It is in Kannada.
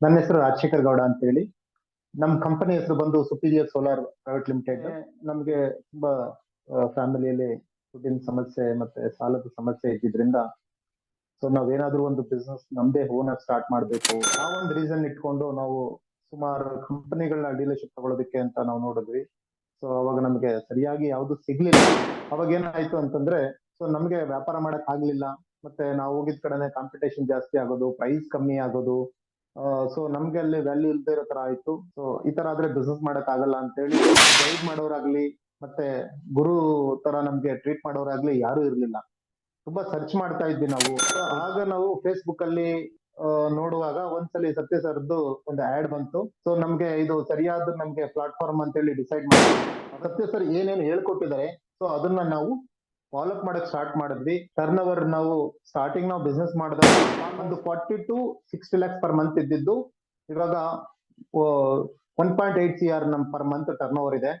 ನನ್ನ ಹೆಸರು ರಾಜಶೇಖರ್ ಗೌಡ ಅಂತ ಹೇಳಿ ನಮ್ಮ ಕಂಪನಿ ಹೆಸರು ಬಂದು ಸುಪೀರಿಯರ್ ಸೋಲಾರ್ ಪ್ರೈವೇಟ್ ಲಿಮಿಟೆಡ್ ನಮಗೆ ತುಂಬಾ ಫ್ಯಾಮಿಲಿಯಲ್ಲಿ ದುಡ್ಡಿನ ಸಮಸ್ಯೆ ಮತ್ತೆ ಸಾಲದ ಸಮಸ್ಯೆ ಇದ್ದಿದ್ರಿಂದ ಸೊ ನಾವೇನಾದ್ರೂ ಒಂದು ಬಿಸ್ನೆಸ್ ನಮ್ದೇ ಓನ್ ಆಗಿ ಸ್ಟಾರ್ಟ್ ಮಾಡಬೇಕು. ಆ ಒಂದು ರೀಸನ್ ಇಟ್ಕೊಂಡು ನಾವು ಸುಮಾರು ಕಂಪನಿಗಳನ್ನ ಡೀಲರ್ಶಿಪ್ ತಗೊಳ್ಳೋದಕ್ಕೆ ಅಂತ ನಾವು ನೋಡಿದ್ವಿ. ಸೊ ಅವಾಗ ನಮಗೆ ಸರಿಯಾಗಿ ಯಾವುದು ಸಿಗ್ಲಿಲ್ಲ. ಅವಾಗ ಏನಾಯ್ತು ಅಂತಂದ್ರೆ ಸೊ ನಮಗೆ ವ್ಯಾಪಾರ ಮಾಡಕ್ ಆಗ್ಲಿಲ್ಲ. ಮತ್ತೆ ನಾವು ಹೋಗಿದ್ ಕಡೆನೆ ಕಾಂಪಿಟೇಷನ್ ಜಾಸ್ತಿ ಆಗೋದು ಪ್ರೈಸ್ ಕಮ್ಮಿ ಆಗೋದು. ಸೊ ನಮ್ಗೆ ಅಲ್ಲಿ ವ್ಯಾಲ್ಯೂ ಇಲ್ದೇ ಇರೋ ತರ ಆಯ್ತು. ಸೊ ಈ ತರ ಆದ್ರೆ ಬಿಸ್ನೆಸ್ ಮಾಡಕ್ ಆಗಲ್ಲ ಅಂತ ಹೇಳಿ ಗೈಡ್ ಮಾಡೋರಾಗ್ಲಿ, ಮತ್ತೆ ಗುರು ತರ ನಮ್ಗೆ ಟ್ರೀಟ್ ಮಾಡೋರಾಗ್ಲಿ ಯಾರು ಇರ್ಲಿಲ್ಲ. ತುಂಬಾ ಸರ್ಚ್ ಮಾಡ್ತಾ ಇದ್ವಿ ನಾವು. ಆಗ ನಾವು ಫೇಸ್ಬುಕ್ ಅಲ್ಲಿ ನೋಡುವಾಗ ಒಂದ್ಸಲಿ ಸತ್ಯ ಸರ್ದು ಒಂದು ಆಡ್ ಬಂತು. ಸೊ ನಮ್ಗೆ ಇದು ಸರಿಯಾದ ನಮ್ಗೆ ಪ್ಲಾಟ್ಫಾರ್ಮ್ ಅಂತ ಹೇಳಿ ಡಿಸೈಡ್ ಮಾಡಿ ಸತ್ಯ ಸರ್ ಏನೇನು ಹೇಳ್ಕೊಟ್ಟಿದ್ದಾರೆ ಸೊ ಅದನ್ನ ನಾವು ಫಾಲೋ ಅಪ್ ಮಾಡಕ್ ಸ್ಟಾರ್ಟ್ ಮಾಡಿದ್ವಿ. ಟರ್ನ್ ಓವರ್ ನಾವು ಸ್ಟಾರ್ಟಿಂಗ್ ನಾವು ಬಿಸ್ನೆಸ್ ಮಾಡಿದಾಗ ಒಂದು forty to sixty lakhs per month ಇದ್ದಿದ್ದು. ಇವಾಗ one point eight C R ನಮ್ ಪರ್ ಮಂತ್ ಟರ್ನ್ ಓವರ್ ಇದೆ.